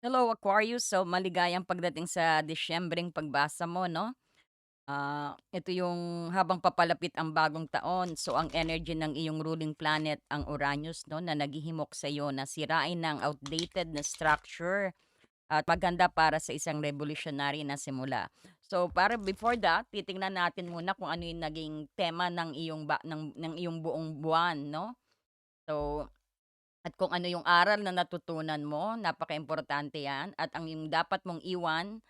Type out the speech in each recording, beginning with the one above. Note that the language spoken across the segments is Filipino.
Hello Aquarius, so maligayang pagdating sa Disyembreng pagbasa mo 'no. Ah, ito yung habang papalapit ang bagong taon, so ang energy ng iyong ruling planet ang Uranus 'no, na naghihimok sa'yo na sirain ng outdated na structure at maganda para sa isang revolutionary na simula. So, para before that, titingnan natin muna kung ano yung naging tema ng iyong ba ng ng iyong buong buwan 'no. So at kung ano yung aral na natutunan mo, napakaimportante 'yan. At ang yung dapat mong iwan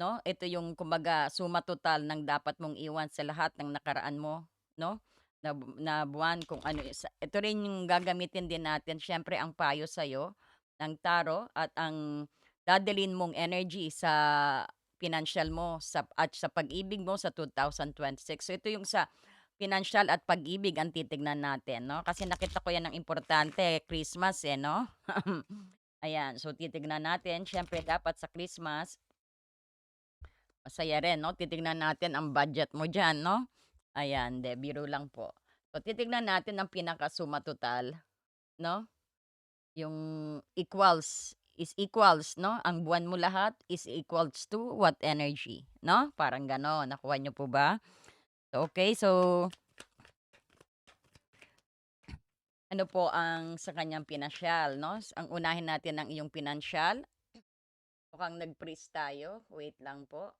'no, ito yung kumbaga suma total ng dapat mong iwan sa lahat ng nakaraan mo 'no, na na buwan kung ano sa ito rin yung gagamitin din natin siyempre ang payo sa'yo ng tarot at ang dadalhin mong energy sa pinansiyal mo sa at sa pag-ibig mo sa 2026. So ito yung sa Pinansiyal at pag-ibig ang titignan natin 'no, kasi nakita ko 'yan ng importante Christmas, eh, 'no? Ayan, so titignan natin siyempre dapat sa Christmas masaya rin 'no, titignan natin ang budget mo diyan 'no? Ayan, 'di biro lang po. So titignan natin ang pinaka-suma total 'no, yung equals is equals 'no, ang buwan mo lahat is equals to what energy 'no, parang gano'n. Nakuha niyo po ba? So, okey, so Ano po ang sa kanyang pinansiyal 'no, ang unahin natin ang iyong pinansiyal. Mukhang nag-freeze tayo, wait lang po.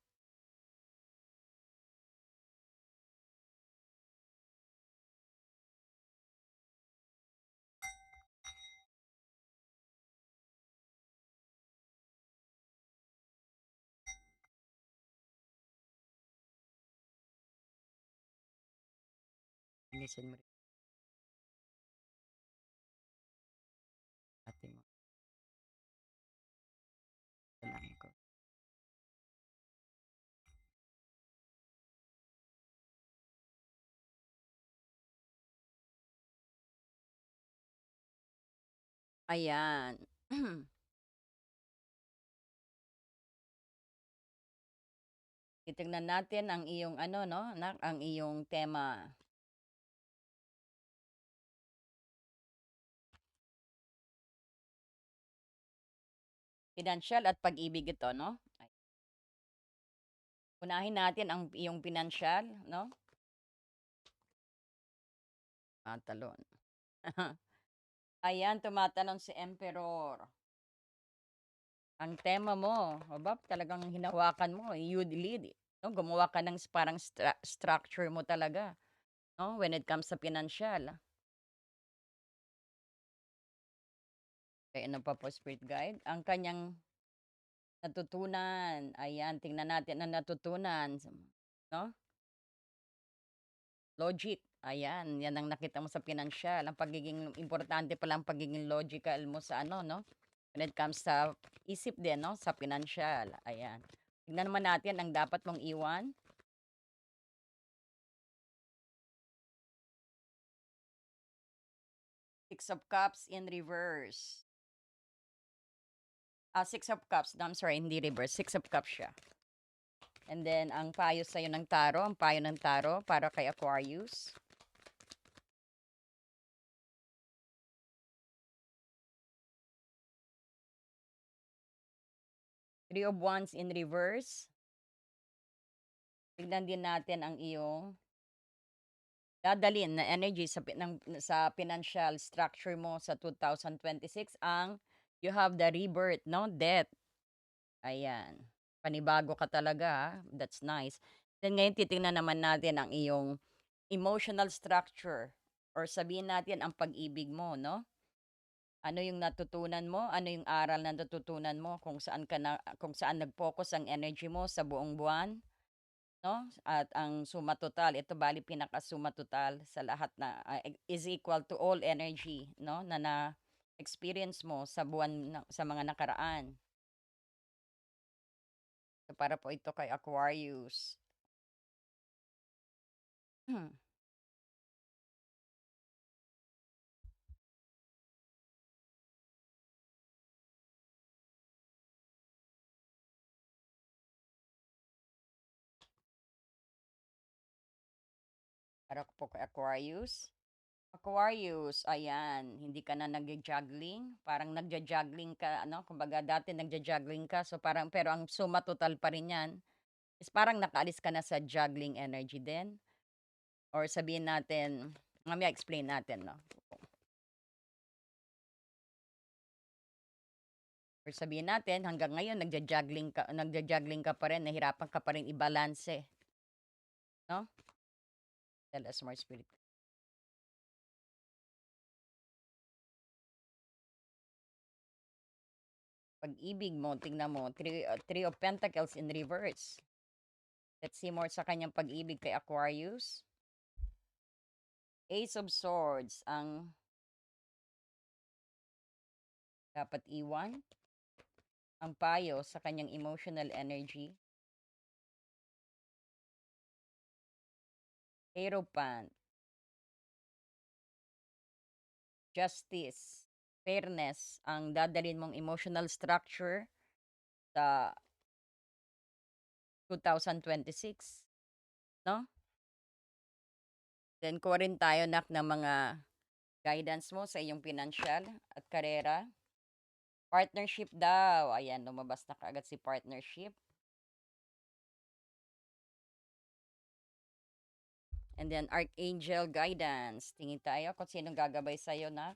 Alisin mo ate mo, kailangan ko. Ayan. Titignan natin ang iyong ano 'no, ang iyong tema. Pinansiyal at pag-ibig ito 'no. Unahin natin ang iyong pinansiyal 'no. Ah, talon. Ayan, tumatalon si Emperor. Ang tema mo, aba talagang hinawakan mo, eh, you lead, eh, 'no, gumawa ka ng parang stra structure mo talaga, 'no, when it comes sa pinansiyal. Kaya ano pa po spirit guide? Ang kanyang natutunan, ayan tingnan natin ang natutunan, 'no, logic, ayan, 'yan ang nakita mo sa pinansiyal, ang pagiging importante pala ang pagiging logical mo sa ano 'no, when it comes sa isip din 'no, sa pinansiyal, ayan. Tignan naman natin ang dapat mong iwan. Six of Cups in reverse. Ah, Six of Cups. No, I'm sorry, hindi reverse. Six of Cups siya. And then, ang payo sa'yo ng taro, ang payo ng taro para kay Aquarius. Three of Wands in reverse. Tignan din natin ang iyong dadalin na energy sa, ng, sa financial structure mo sa 2026 ang you have the rebirth, no? Death. Ayan. Panibago ka talaga, ah. That's nice. Then ngayon titingnan naman natin ang iyong emotional structure or sabihin natin ang pag-ibig mo, no? Ano yung natutunan mo? Ano yung aral na natutunan mo kung saan ka na kung saan nag-focus ang energy mo sa buong buwan, no? At ang suma total, ito bali pinaka suma total sa lahat na e- is equal to all energy, no? Na na experience mo sa buwan na- sa mga nakaraan. So, para po ito kay Aquarius. Hmm. Para po kay Aquarius. Aquarius, ayan, hindi ka na nagjo-juggling, parang nagjo-juggling ka ano, kumbaga dati nagjo-juggling ka so parang pero ang suma total pa rin 'yan is parang nakaalis ka na sa juggling energy din or sabihin natin mamaya explain natin 'no. Or sabihin natin hanggang ngayon nagjo-juggling ka nagjo-juggling ka pa rin, nahirapan ka pa rin ibalanse. No? Tell us more spirit. Pag-ibig mo, tingnan mo, three, uh, three of Pentacles in reverse. Let's see more sa kanyang pag-ibig kay Aquarius. Ace of Swords ang dapat iwan. Ang payo sa kanyang emotional energy. Hierophant. Justice. Fairness ang dadalhin mong emotional structure sa 2026. No? Then kuha rin tayo nak ng mga guidance mo sa iyong financial at karera. Partnership daw. Ayan, lumabas na kaagad si partnership. And then Archangel guidance. Tingin tayo kung sinong gagabay sa'yo na.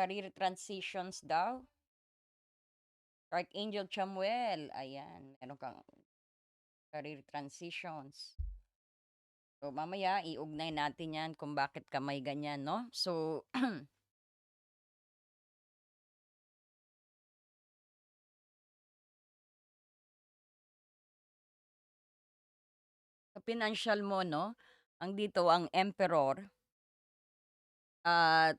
Career transitions daw. Archangel Chamuel. Ayan, meron kang career transitions. So, mamaya iugnay natin yan kung bakit ka may ganyan, no? So, financial mo, no? Ang dito, ang Emperor. At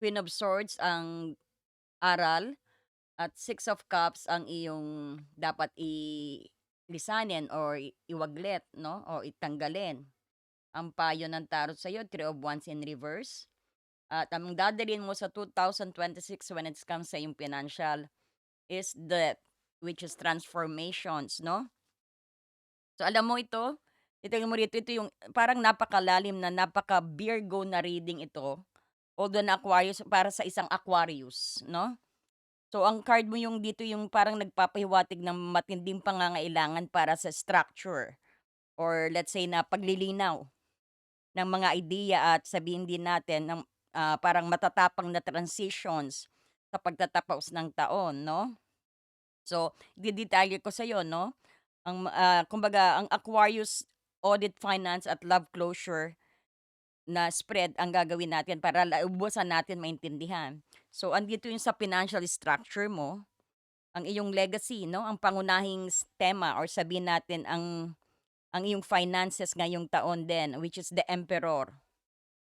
Queen of Swords ang aral. At Six of Cups ang iyong dapat i lisanin or i- iwaglit, no? O itanggalin. Ang payo ng tarot sa'yo, Three of Wands in reverse. At ang dadalhin mo sa 2026 when it comes sa iyong financial is death, which is transformations, no? So, alam mo ito, ito mo rito, ito yung parang napakalalim na napaka-Virgo na reading ito. Although na Aquarius, para sa isang Aquarius, no? So, ang card mo yung dito yung parang nagpapahiwatig ng matinding pangangailangan para sa structure or let's say na paglilinaw ng mga idea at sabihin din natin ng ah, parang matatapang na transitions sa pagtatapos ng taon, no? So, didetalye ko sa'yo, no? Ang, ah, kumbaga, ang Aquarius audit finance at love closure na spread ang gagawin natin para ubusan natin maintindihan. So, andito yung sa financial structure mo, ang iyong legacy, no? Ang pangunahing tema or sabihin natin ang ang iyong finances ngayong taon din, which is the emperor.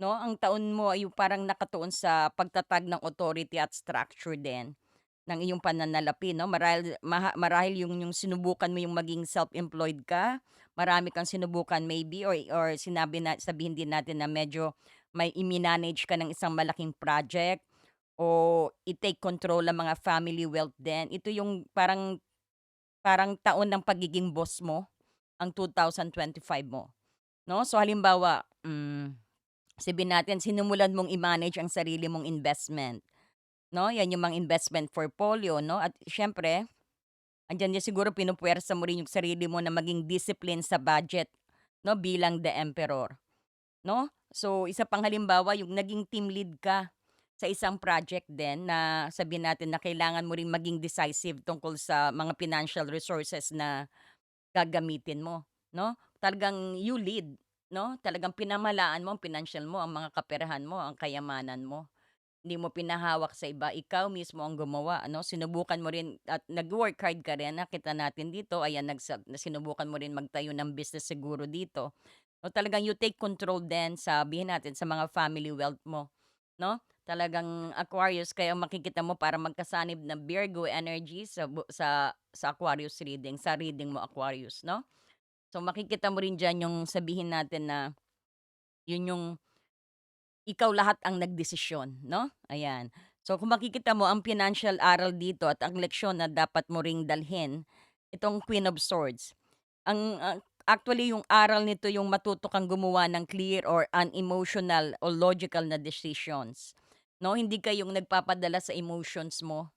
No? Ang taon mo ay parang nakatuon sa pagtatag ng authority at structure din ng iyong pananalapi, no? Marahil, maha- marahil yung, yung sinubukan mo yung maging self-employed ka, marami kang sinubukan maybe or or sinabi na sabihin din natin na medyo may i-manage ka ng isang malaking project o i-take control ang mga family wealth din. Ito yung parang parang taon ng pagiging boss mo ang 2025 mo, no? So halimbawa, hmm, sabihin natin sinumulan mong i-manage ang sarili mong investment, no? Yan yung mga investment portfolio, no? At siyempre, andiyan din siguro pinupuwersa mo rin yung sarili mo na maging discipline sa budget, no? Bilang the emperor, no? So isa pang halimbawa yung naging team lead ka sa isang project din na sabihin natin na kailangan mo ring maging decisive tungkol sa mga financial resources na gagamitin mo, 'no? Talagang you lead, 'no? Talagang pinamalaan mo ang financial mo, ang mga kaperahan mo, ang kayamanan mo. Hindi mo pinahawak sa iba, ikaw mismo ang gumawa, ano? Sinubukan mo rin at nag-work hard ka rin, nakita natin dito, ayan nagsa sinubukan mo rin magtayo ng business siguro dito. O talagang you take control din, sabihin natin sa mga family wealth mo, 'no? Talagang Aquarius kaya makikita mo para magkasanib na Virgo energy sa sa sa Aquarius reading, sa reading mo Aquarius, 'no? So, makikita mo rin diyan yung sabihin natin na yun yung ikaw lahat ang nagdesisyon, 'no? Ayan. So, kung makikita mo ang financial aral dito at ang leksyon na dapat mo ring dalhin, itong Queen of Swords. Ang, ah, actually yung aral nito yung matuto kang gumawa ng clear or unemotional o logical na decisions, 'no? Hindi ka yung nagpapadala sa emotions mo,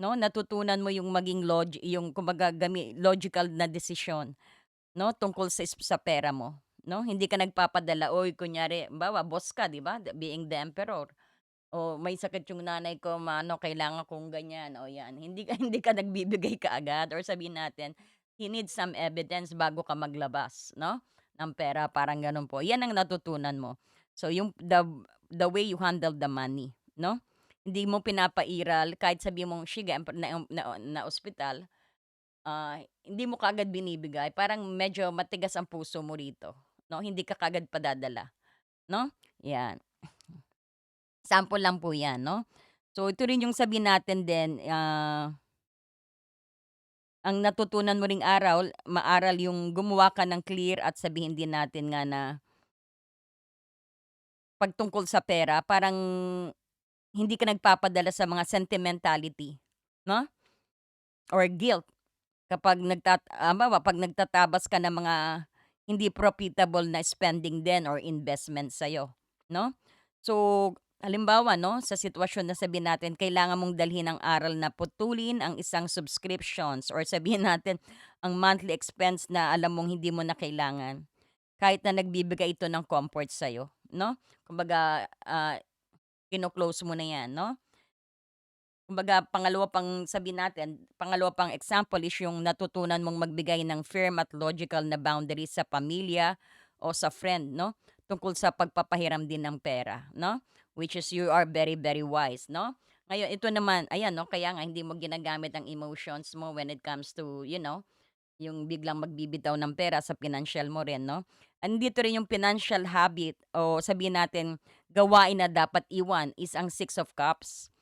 'no? Natutunan mo yung maging log yung kumbaga logical na desisyon, 'no, tungkol sa sa pera mo, 'no? Hindi ka nagpapadala, uy kunyari halimbawa boss ka 'di ba, being the emperor, "Oh, may sakit yung nanay ko ma-ano kailangan kong ganyan." Oh, 'yan hindi ka hindi ka nagbibigay kaagad or sabihin natin, he needs some evidence bago ka maglabas, 'no, ng pera parang gano'n po. 'Yan ang natutunan mo. So, yung the the way you handle the money, 'no? Hindi mo pinapairal kahit sabihin mong sige na na na-ospital, ah, hindi mo kaagad binibigay parang medyo matigas ang puso mo rito, 'no? Hindi ka kaagad padadala, 'no? 'Yan. Sample lang po 'yan, 'no? So, ito rin yung sabihin natin din, ah ang natutunan mo ring aral maaral yung gumawa ka ng clear at sabihin din natin nga na 'pag tungkol sa pera parang hindi ka nagpapadala sa mga sentimentality, 'no? Or guilt kapag nagtat halimbawa 'pag nagtatabas ka ng mga hindi profitable na spending din or investment sa'yo, 'no? So, halimbawa 'no, sa sitwasyon na sabihin natin kailangan mong dalhin ang aral na putulin ang isang subscriptions or sabihin natin ang monthly expense na alam mong hindi mo na kailangan, kahit na nagbibigay ito ng comfort sa'yo, 'no? Kumbaga, ah, kino-close mo na 'yan, 'no? Kumbaga pangalawa pang sabihin natin, pangalawa pang example is yung natutunan mong magbigay ng firm at logical na boundaries sa pamilya o sa friend, 'no? Tungkol sa pagpapahiram din ng pera, 'no? Which is you are very, very wise, 'no? Ngayon ito naman, ayan 'no, kaya nga hindi mo ginagamit ang emotions mo when it comes to, you know, yung biglang magbibitaw ng pera sa financial mo rin, 'no? Andito rin yung financial habit o sabihin natin gawain na dapat iwan is ang Six of Cups.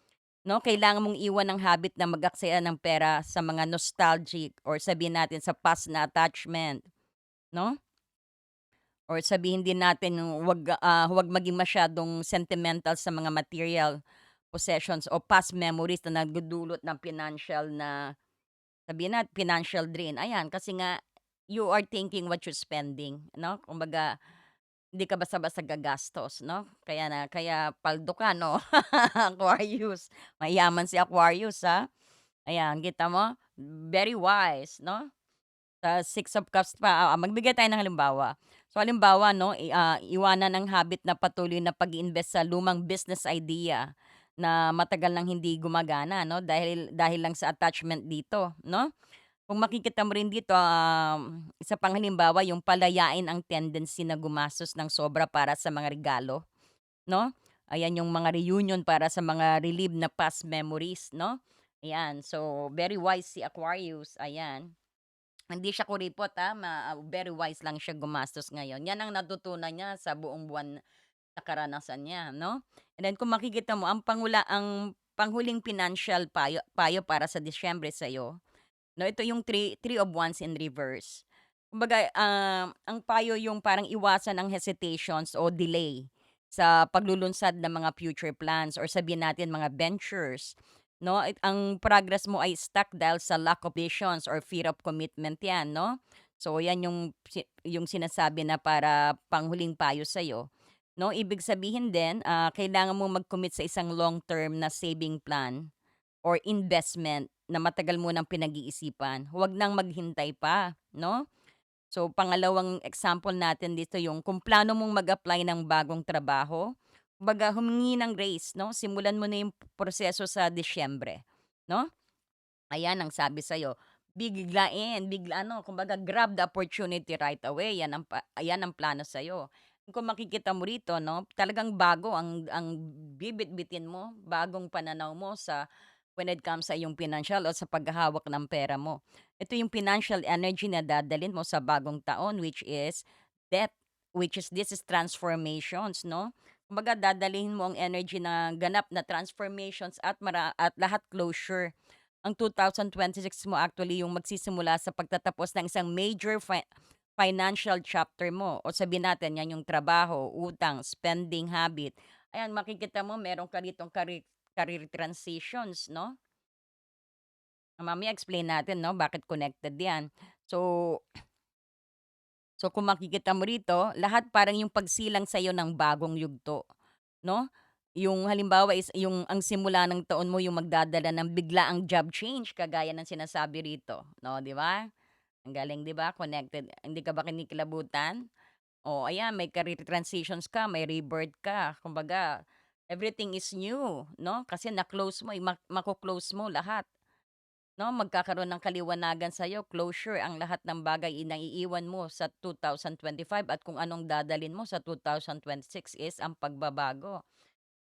'No, kailangan mong iwan ang habit na mag-aksaya ng pera sa mga nostalgic or sabihin natin sa past na attachment, 'no? Or sabihin din natin yung wag, ah, huwag maging masyadong sentimental sa mga material possessions o past memories na nagdudulot ng financial na sabihin nat financial drain. Ayan, kasi nga you are thinking what you're spending, 'no? Kumbaga hindi ka basta-basta gagastos, 'no? Kaya na kaya paldo ka 'no, Aquarius. Mayaman si Aquarius, ha. Ayan, kita mo? Very wise, 'no? Sa Six of Cups pa, ah, magbigay tayo ng halimbawa. So, halimbawa 'no, i ah, iwanan ang habit na patuloy na pag-iimbest sa lumang business idea na matagal nang hindi gumagana 'no, dahil dahil lang sa attachment dito, 'no? Kung makikita mo rin dito, um, isa pang halimbawa yung palayain ang tendency na gumastos ng sobra para sa mga regalo, 'no? Ayan yung mga reunion para sa mga relive na past memories, 'no? Ayan, so very wise si Aquarius, ayan. Hindi siya kuripot, ah, ma ah, very wise lang siya gumastos ngayon. 'Yan ang natutunan niya sa buong buwan na karanasan niya, 'no? And then kung makikita mo ang pangula ang panghuling financial payo payo para sa Disyembre sa'yo, 'no, ito yung three three of wands in reverse. Kumbaga, um, ang payo yung parang iwasan ang hesitations o delay sa paglulunsad ng mga future plans or sabihin natin mga ventures, 'no? At ang progress mo ay stuck dahil sa lack of visions or fear of commitment 'yan, 'no? So 'yan yung yung sinasabi na para panghuling payo sa'yo, 'no? Ibig sabihin din, ah, kailangan mong mag-commit sa isang long-term na saving plan or investment na matagal mo ng pinag-iisipan. Huwag nang maghintay pa, 'no? So, pangalawang example natin dito yung kung plano mong mag-apply ng bagong trabaho, kumbaga humingi ng raise 'no, simulan mo na yung proseso sa Disyembre, 'no? Ayan ang sabi sa'yo, biglain, bigla ano, kumbaga grab the opportunity right away, yan ang ayan ang plano sa'yo. Kung makikita mo rito 'no, talagang bago ang ang bibitbitin mo, bagong pananaw mo sa when it comes sa iyong financial o sa paghahawak ng pera mo. Ito yung financial energy na dadalhin mo sa bagong taon which is debt, which is this is transformations 'no. Kumbaga dadalhin mo ang energy na ganap na transformations at mara at lahat closure. Ang 2026 mo actually yung magsisimula sa pagtatapos ng isang major fi financial chapter mo o sabihin natin 'yan yung trabaho, utang, spending habit. Ayan makikita mo meron ka ritong career transitions 'no? Mamaya explain natin 'no, bakit connected 'yan. So so kung makikita mo rito, lahat parang yung pagsilang sa'yo ng bagong yugto 'no? Yung halimbawa is yung ang simula ng taon mo yung magdadala ng biglaang job change kagaya ng sinasabi rito, 'no, 'di ba? Ang galing 'di ba, connected. Hindi ka ba kinikilabutan? Oh, ayan may career transitions ka, may rebirth ka. Kumbaga everything is new 'no, kasi na-close mo, eh, ma mako-close mo lahat. 'No, magkakaroon ng kaliwanagan sa'yo, closure ang lahat ng bagay na iiwan mo sa 2025 at kung anong dadalhin mo sa 2026 is ang pagbabago,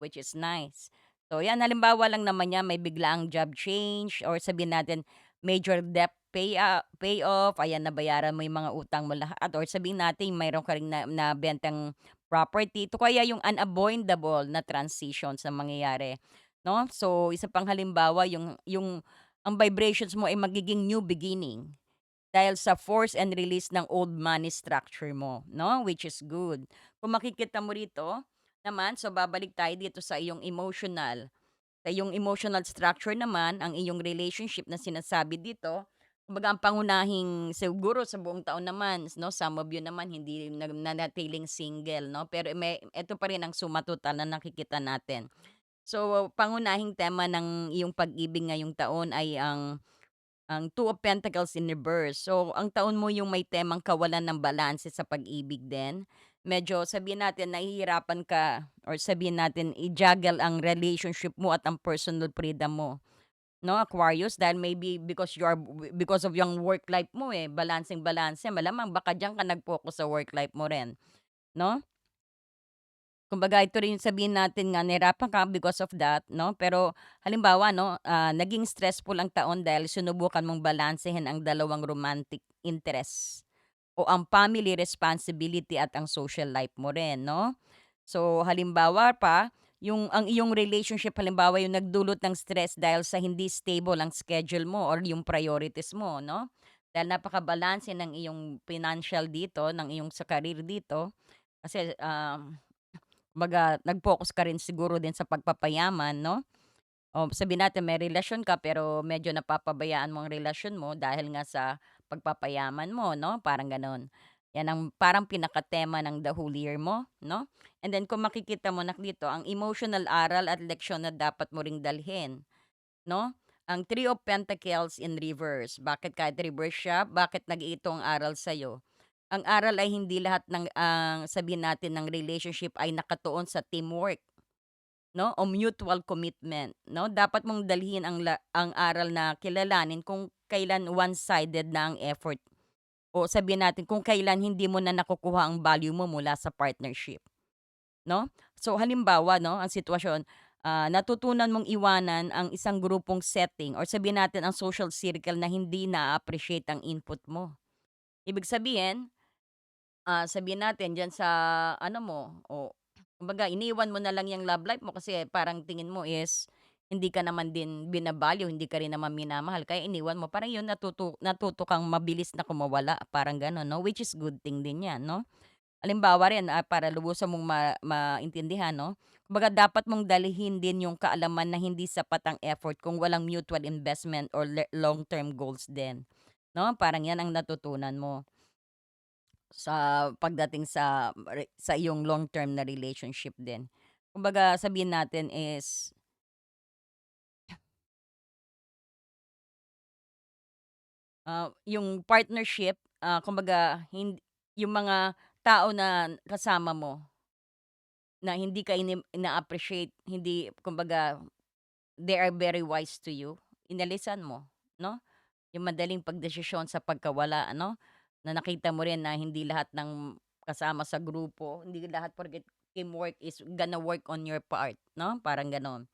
which is nice. So 'yan, halimbawa lang naman niyan may biglaang job change or sabihin natin major debt pay ah, payoff, ayan nabayaran mo yung mga utang mo lahat or sabihin natin mayro'n ka ring na nabentang property. Ito kaya yung unavoidable na transitions na mangyayari, 'no? So isa pang halimbawa yung yung ang vibrations mo ay magiging new beginning dahil sa force and release ng old money structure mo, 'no, which is good. Kung makikita mo rito naman, so babalik tayo dito sa iyong emotional. Sa iyong emotional structure naman, ang iyong relationship na sinasabi dito, kumbaga ang pangunahing siguro sa buong taon naman 'no, some of you naman hindi nanatiling single 'no, pero may eto pa rin ang suma na nakikita natin. So, pangunahing tema ng iyong pag-ibig ngayong taon ay ang ang Two of Pentacles in reverse. So, ang taon mo yung may temang kawalan ng balanse sa pag-ibig din. Medyo sabihin natin nahihirapan ka or sabihin natin i-juggle ang relationship mo at ang personal freedom mo, 'no, Aquarius. Dahil maybe because you are because of yung work life mo, eh, balanseng-balanse malamang baka diyan ka nag-focus sa work life mo rin, 'no? Kumbaga ito rin sabihin natin nga nahirapan ka because of that 'no, pero halimbawa 'no, ah, naging stressful ang taon dahil sinubukan mong balansehin ang dalawang romantic interest o ang family responsibility at ang social life mo rin 'no. So halimbawa pa, yung ang iyong relationship halimbawa yung nagdulot ng stress dahil sa hindi stable ang schedule mo or yung priorities mo 'no. Dahil napakabalanse ng iyong financial dito, ng iyong sa career dito kasi, um Kumbaga nag-focus ka rin siguro din sa pagpapayaman 'no? O sabihin natin may relasyon ka pero medyo napapabayaan mo ang relasyon mo dahil nga sa pagpapayaman mo 'no, parang gano'n. 'Yan ang parang pinakatema ng the whole year mo 'no? And then kung makikita mo na dito ang emotional aral at leksyon na dapat mo ring dalhin 'no? Ang Three of Pentacles in reverse, bakit kahit reverse siya, bakit nag-iito ang aral sa'yo? Ang aral ay hindi lahat ng, ang sabihin natin ng relationship ay nakatuon sa teamwork, 'no, o mutual commitment, 'no? Dapat mong dalhin ang ang aral na kilalanin kung kailan one-sided na ang effort o sabihin natin kung kailan hindi mo na nakukuha ang value mo mula sa partnership, 'no? So halimbawa 'no, ang sitwasyon, ah, natutunan mong iwanan ang isang grupong setting or sabihin natin ang social circle na hindi na-a-appreciate ang input mo. Ibig sabihin Ah, sabihin natin diyan sa ano mo, o kumbaga iniwan mo na lang yung love life mo kasi parang tingin mo is hindi ka naman din bina hindi ka rin naman minamahal kaya iniwan mo. Parang yun natuto natuto kang mabilis na kumawala, parang gano'n 'no, which is good thing din 'yan 'no. Halimbawa rin, ah, para lubusan mong ma maintindihan 'no, kumbaga dapat mong dalhin din yung kaalaman na hindi sapat ang effort kung walang mutual investment or le long-term goals din, 'no. Parang 'yan ang natutunan mo. Sa pagdating sa sa iyong long term na relationship din. Kumbaga sabihin natin is, ah, yung partnership, ah, kumbaga hin yung mga tao na kasama mo na hindi ka ina-appreciate, hindi kumbaga they are very wise to you, inalisan mo, 'no? Yung madaling pagdesisyon sa pagkawala ano, na nakita mo rin na hindi lahat ng kasama sa grupo, hindi lahat porket teamwork is gonna work on your part, 'no, parang gano'n.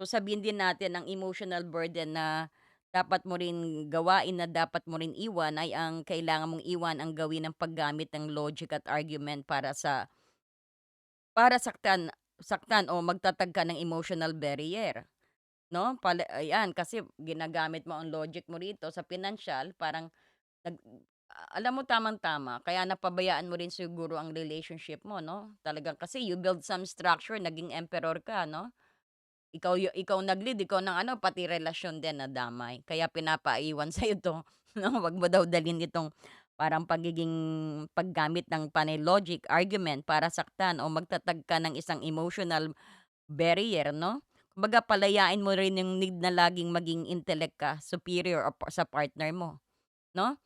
So, sabihin din natin ang emotional burden na dapat mo rin gawain na dapat mo rin iwan ay ang kailangan mong iwan ang gawin ng paggamit ng logic at argument para sa para saktan saktan o magtatag ka ng emotional barrier. 'No, pala ayan kasi ginagamit mo ang logic mo rito sa pinansiyal parang nag alam mo tamang-tama kaya napabayaan mo rin siguro ang relationship mo 'no? Talagang kasi you build some structure naging emperor ka 'no? Ikaw yu ikaw nag-lead, ikaw ng ano, pati relasyon din nadamay. Kaya pinapaiwan sa'yo 'to, 'no, wag mo daw dalhin itong parang pagiging paggamit ng panay logic, argument para saktan o magtatag ka ng isang emotional barrier 'no. Kumbaga palayain mo rin yung need na laging maging intellect ka, superior o sa partner mo, 'no?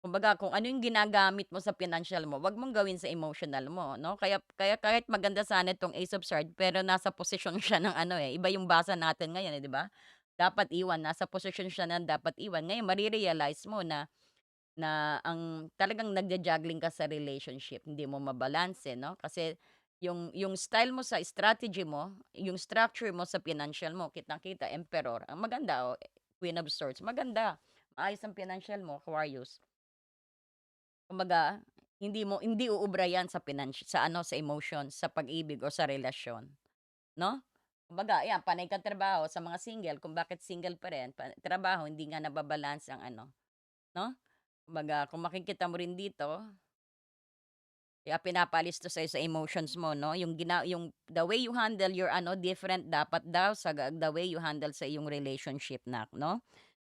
Kumbaga kung ano yung ginagamit mo sa financial mo, wag mong gawin sa emotional mo 'no. Kaya kaya kahit maganda sana itong Ace of Sword pero nasa posisyon siya ng ano, eh, iba yung basa natin ngayon, eh, 'di ba? Dapat iwan, nasa posisyon siya ng dapat iwan. Ngayon mare-realize mo na na ang talagang nagja-juggling ka sa relationship, hindi mo mabalanse 'no. Kasi yung yung style mo sa strategy mo, yung structure mo sa financial mo, kitang-kita Emperor, ang maganda, oh, Queen of Swords, maganda. Maayos ang financial mo, Aquarius. Kumbaga, hindi mo hindi uubra 'yan sa pinans sa ano, sa emotions, sa pag-ibig o sa relasyon, 'no? Kumbaga ayan, panay kang trabaho sa mga single kung bakit single pa rin, pa trabaho hindi nga nababalanse ang ano, 'no? Kumbaga kung makikita mo rin dito, kaya pinapaalis 'to sa'yo sa emotions mo 'no, yung gina yung the way you handle your ano, different dapat daw sa the way you handle sa iyong relationship na 'no?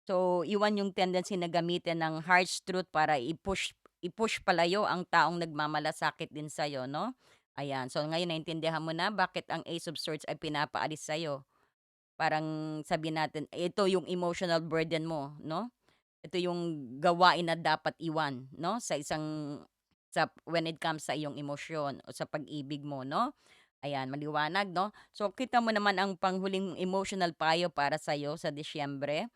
So, iwan yung tendency na gamitin ng harsh truth para i-push i-push palayo ang taong nagmamalasakit din sa'yo 'no? Ayan, so ngayon naintindihan mo na bakit ang Ace of Swords ay pinapaalis sa'yo. Parang sabihin natin, ito yung emotional burden mo 'no? Ito yung gawain na dapat iwan 'no, sa isang sa when it comes sa iyong emosyon o sa pag-ibig mo 'no? Ayan, maliwanag 'no? So, kita mo naman ang panghuling emotional payo para sa'yo sa Disyembre.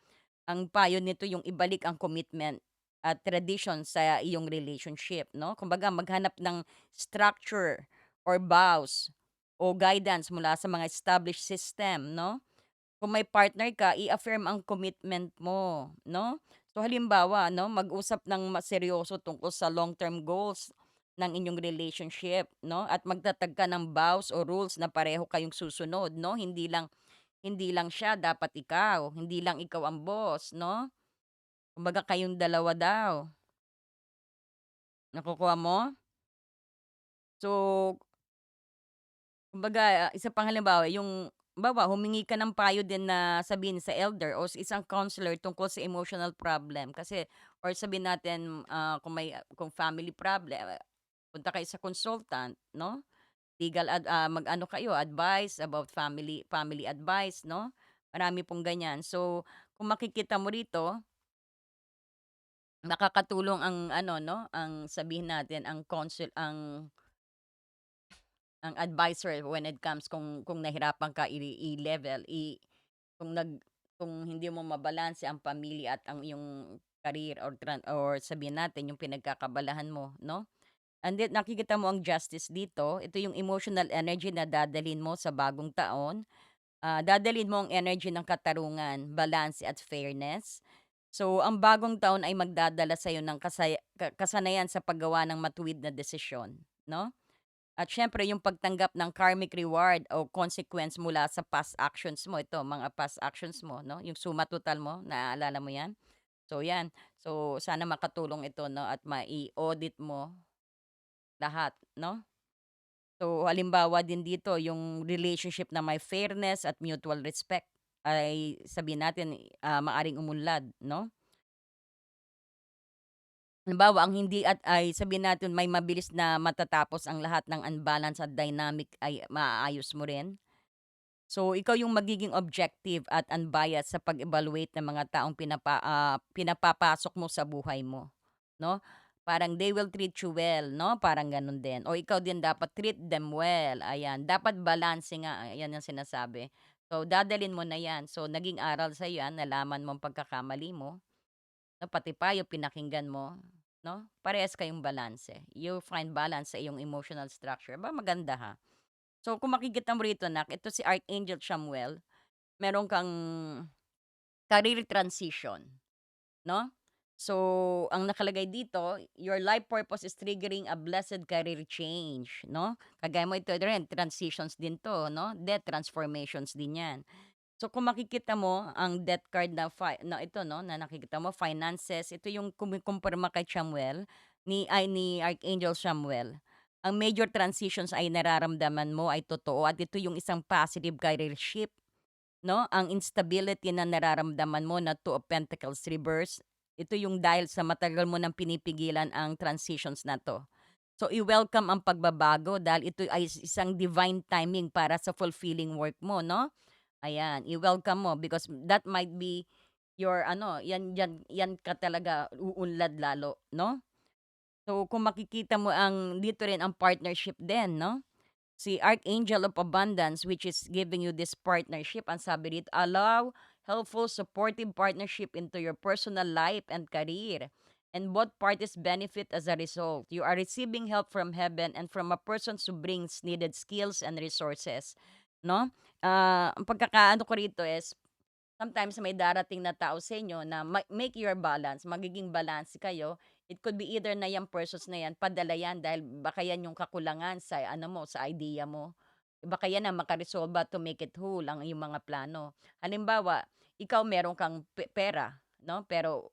Ang payo nito yung ibalik ang commitment at tradition sa iyong relationship 'no. Kumbaga maghanap ng structure or vows o guidance mula sa mga established system 'no. Kung may partner ka, i-affirm ang commitment mo 'no. So halimbawa 'no, mag-usap ng mas seryoso tungkol sa long-term goals ng inyong relationship 'no, at magtatag ka ng vows o rules na pareho kayong susunod 'no. Hindi lang hindi lang siya, dapat ikaw. Hindi lang ikaw ang boss 'no. Kumbaga kayong dalawa daw. Nakukuha mo? So, kumbaga, ah, isa pang halimbawa yung halimbawa humingi ka ng payo din na sabihin sa elder o sa isang counselor tungkol sa emotional problem kasi or sabihin natin, ah, kung may kung family problem, punta kayo sa consultant 'no? Legal ad ah, mag-ano kayo, advice about family family advice 'no? Marami pong ganyan. So, kung makikita mo rito Nakakatulong ang ano 'no, ang sabihin natin ang counsel ang ang advisor when it comes kung kung nahirapan ka i-level, i kung nag kung hindi mo mabalanse ang pamilya at ang iyong career or or sabihin natin yung pinagkakabalahan mo 'no. And then nakikita mo ang justice dito, ito yung emotional energy na dadalhin mo sa bagong taon. Ah, dadalhin mo ang energy ng katarungan, balanse at fairness. So, ang bagong taon ay magdadala sa'yo ng kasaya ka kasanayan sa paggawa ng matuwid na desisyon, 'no? At siyempre yung pagtanggap ng karmic reward o consequence mula sa past actions mo. Ito, mga past actions mo, 'no? Yung suma total mo, naaalala mo 'yan? So, 'yan. So, sana makatulong ito, 'no, at mai-audit mo lahat, 'no? So, halimbawa din dito yung relationship na may fairness at mutual respect ay sabihin natin, ah, maaaring umunlad, 'no? Halimbawa, ang hindi at ay sabihin natin may mabilis na matatapos ang lahat ng unbalance at dynamic ay maaayos mo rin. So, ikaw yung magiging objective at unbiased sa pag-evaluate ng mga taong pinapa ah, pinapapasok mo sa buhay mo, 'no? Parang they will treat you well, 'no? Parang gano'n din. O ikaw din dapat treat them well, ayan. Dapat balanse nga, ayan ang sinasabi. So, dadalhin mo na 'yan. So, naging aral sa'yo 'yan, nalaman mo ang pagkakamali mo. 'No, pati payo pinakinggan mo, 'no? Parehas kayong balanse. You find balance sa iyong emotional structure. Aba, maganda, ha. So, kung makikita mo rito nak, ito si Archangel Chamuel, meron kang career transition, 'no? So, ang nakalagay dito, your life purpose is triggering a blessed career change, 'no? Kagaya mo ito rin, transitions din 'to, 'no? Death transformations din 'yan. So, kung makikita mo ang death card na fi na ito 'no, na nakikita mo finances, ito yung kumikumpirma kay Samuel ni ay ni Archangel Samuel. Ang major transitions ay nararamdaman mo ay totoo at ito yung isang positive career shift no, ang instability na nararamdaman mo na Two of Pentacles reverse, ito yung dahil sa matagal mo nang pinipigilan ang transitions na 'to. So, i-welcome ang pagbabago dahil ito ay is isang divine timing para sa fulfilling work mo 'no. Ayan, i-welcome mo because that might be your ano, yan yan yan ka talaga uunlad lalo 'no. So, kung makikita mo ang dito rin ang partnership din 'no. Si Archangel of Abundance which is giving you this partnership, ang sabi dito, "Allow helpful, supportive partnership into your personal life and career, and both parties benefit as a result. You are receiving help from heaven and from a person who brings needed skills and resources." 'No? Ah, ang pagkakaano ko rito is sometimes may darating na tao sa inyo na ma make your balance, magiging balanse kayo. It could be either na yang persons na yan padala yan dahil baka yan yung kakulangan sa ano mo, sa idea mo. Baka yan ang makaresolba to make it whole ang iyong mga plano. Halimbawa, ikaw meron kang pe pera 'no, pero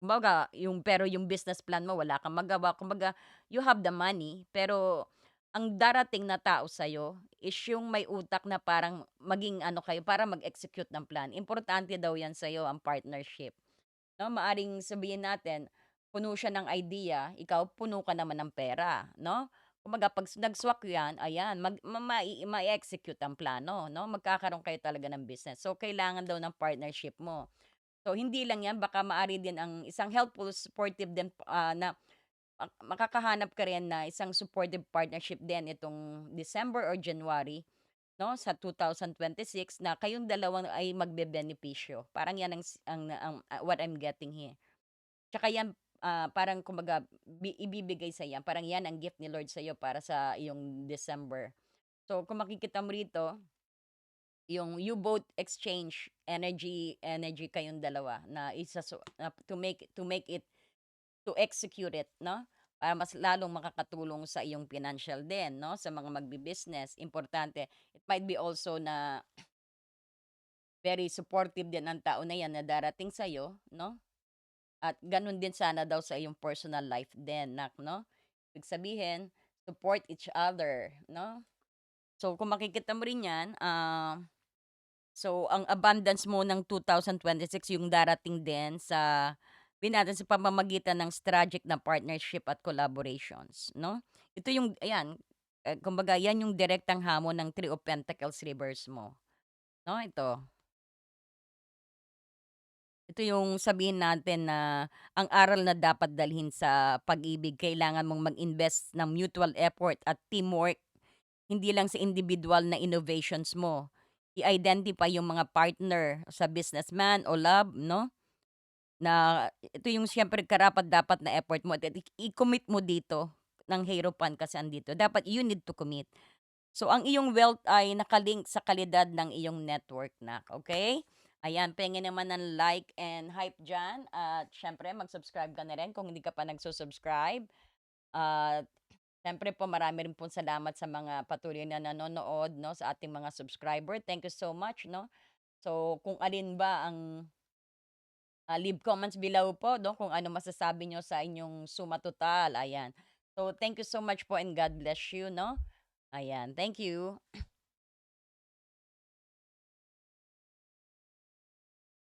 kumbaga yung pero yung business plan mo wala kang magawa. Kumbaga, you have the money pero ang darating na tao sa'yo is yung may utak na parang maging ano kayo, para mag-execute ng plan. Importante daw yan sa'yo ang partnership. 'No, maaaring sabihin natin, puno siya ng idea, ikaw puno ka naman ng pera, 'no? Kumbaga 'pag nag-swak 'yan, ayan mag ma mai ma-e-execute ang plano, 'no? Magkakaroon kayo talaga ng business. So, kailangan daw ng partnership mo. So, hindi lang 'yan, baka maaari din ang isang helpful, supportive din, ah, na mak makakahanap ka rin na isang supportive partnership din itong December or January, 'no, sa 2026 na kayong dalawa ay magbebenepisyo. Parang 'yan ang s ang ang ah, what I'm getting here. Tsaka 'yan, ah, parang kumbaga bi ibibigay sa 'yan, parang 'yan ang gift ni Lord sa'yo para sa iyong December. So, kung makikita mo rito yung you both exchange energy energy kayong dalawa na isaso na to make to make it to execute it 'no, para mas lalong makakatulong sa iyong financial din 'no, sa mga magbi-business. Importante, it might be also na very supportive din ang tao na 'yan na darating sa'yo 'no, at gano'n din sana daw sa iyong personal life din nak 'no. Ibig sabihin, support each other 'no. So, kung makikita mo rin 'yan, ah, so ang abundance mo ng 2026 yung darating din sa sabihin natin sa pamamagitan ng strategic na partnership at collaborations 'no. Ito yung ayan, eh, kumbaga 'yan yung direktang hamon ng Three of Pentacles reverse mo, 'no, ito. Ito yung sabihin natin na ang aral na dapat dalhin sa pag-ibig kailangan mong mag-invest ng mutual effort at teamwork. Hindi lang sa individual na innovations mo. I-identify yung mga partner sa business man o love 'no, na ito yung siyempre karapat-dapat na effort mo at i-commit mo dito ng Hierophant kasi andito. Dapat you need to commit. So, ang iyong wealth ay naka-link sa kalidad ng iyong network nak, okey? Ayan, pengen naman ng like and hype diyan at siyempre mag-subscribe ka na rin kung hindi ka pa nagsu-subscribe. At siyempre po marami rin pong salamat sa mga patuloy na nanonood 'no, sa ating mga subscriber. Thank you so much 'no. So, kung alin ba ang ah, leave comments below po 'no, kung ano masasabi niyo sa inyong suma total, ayan. So, thank you so much po and God bless you 'no. Ayan, thank you.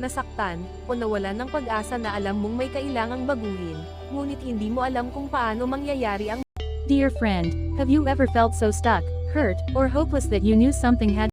nasaktan, o nawalan ng pag-asa na alam mong may kailangang baguhin, ngunit hindi mo alam kung paano mangyayari ang Dear friend, have you ever felt so stuck, hurt, or hopeless that you knew something had